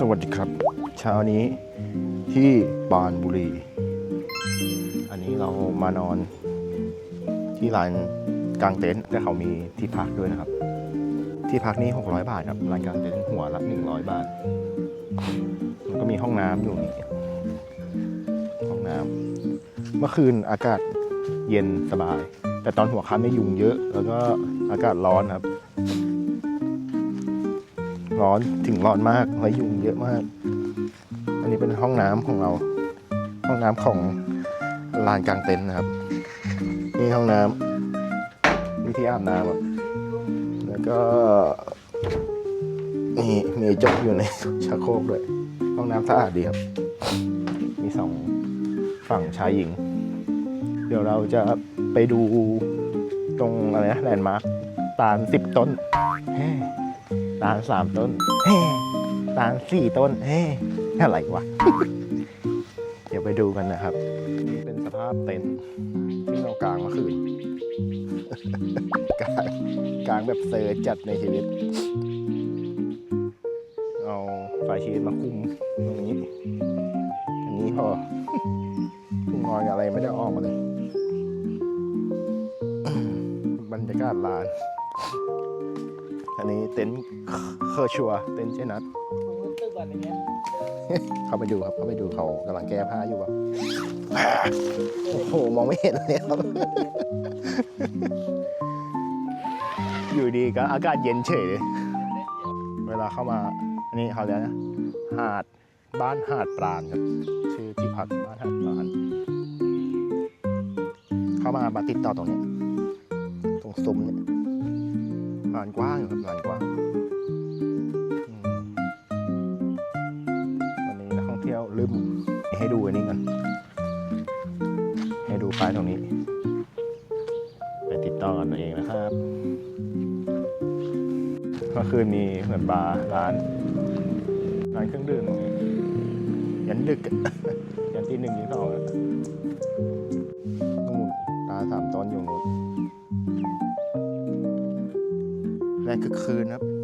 สวัสดีครับ เช้านี้ที่ปานบุรี อันนี้เรามานอนที่ลานกลางเต็นท์แต่เขามีที่พักด้วยนะครับ ที่พักนี้ 600 บาทครับลานกลางเต็นท์หัวละ 100 บาทแล้วก็มีห้องน้ำอยู่นี่ห้องน้ำเมื่อคืนอากาศเย็นสบาย แต่ตอนหัวค่ำนี่ยุงเยอะ แล้วก็อากาศร้อนครับ ร้อนถึงร้อนมากและยุงเยอะมาก อันนี้เป็นห้องน้ำของเรา ห้องน้ำของลานกลางเต็นท์นะครับ นี่ห้องน้ำมีที่อาบน้ำแล้วก็นี่มีจกอยู่ในชักโครกด้วย ห้องน้ำสะอาดดีครับ มีสองฝั่งชายหญิง เดี๋ยวเราจะไปดูตรงอะไรนะแลนด์มาร์คตาลสิบต้นเฮ้ ตาลสามต้นเฮ้ตาลสี่ต้นเฮ้อะไรวะ เดี๋ยวไปดูกันนะครับนี่เป็นสภาพเต็นท์ที่เรากางเมื่อคืนกางกางแบบเซอร์จัดในชีวิต เอาไฟชีตมาคุมตรงนี้อันนี้พอทุ่งนอนกับอะไรไม่ได้ออกมาเลย บรรยากาศลาน อันนี้เต็นท์เคอร์ชัวร์เต็นท์เจนัทผมก็ตึกแบบนี้เข้าไปดูครับเข้าไปดูเขากำลังแก้ผ้าอยู่แบบโอ้โหมองไม่เห็นเลยครับ อยู่ดีก็อากาศเย็นเฉยเลยเวลาเข้ามาอันนี้เขาเรียกนะหาดบ้านหาดปราณครับ ชื่อที่พักบ้านหาดปราณเข้ามามาติดต่อตรงเนี้ยตรงซุ้มเนี่ย ลานกว้างอยู่ครับลานกว้างวันนี้นักท่องเที่ยวลืมให้ดูอันนี้กันให้ดูป้ายตรงนี้ ไปติดต่อกันเองนะครับเมื่อคืนมีเหมือนบาร์ร้านร้านเครื่องดื่มตรงนี้ยันดึกยันที่หนึ่งที่สอง แรงคือคืนครับ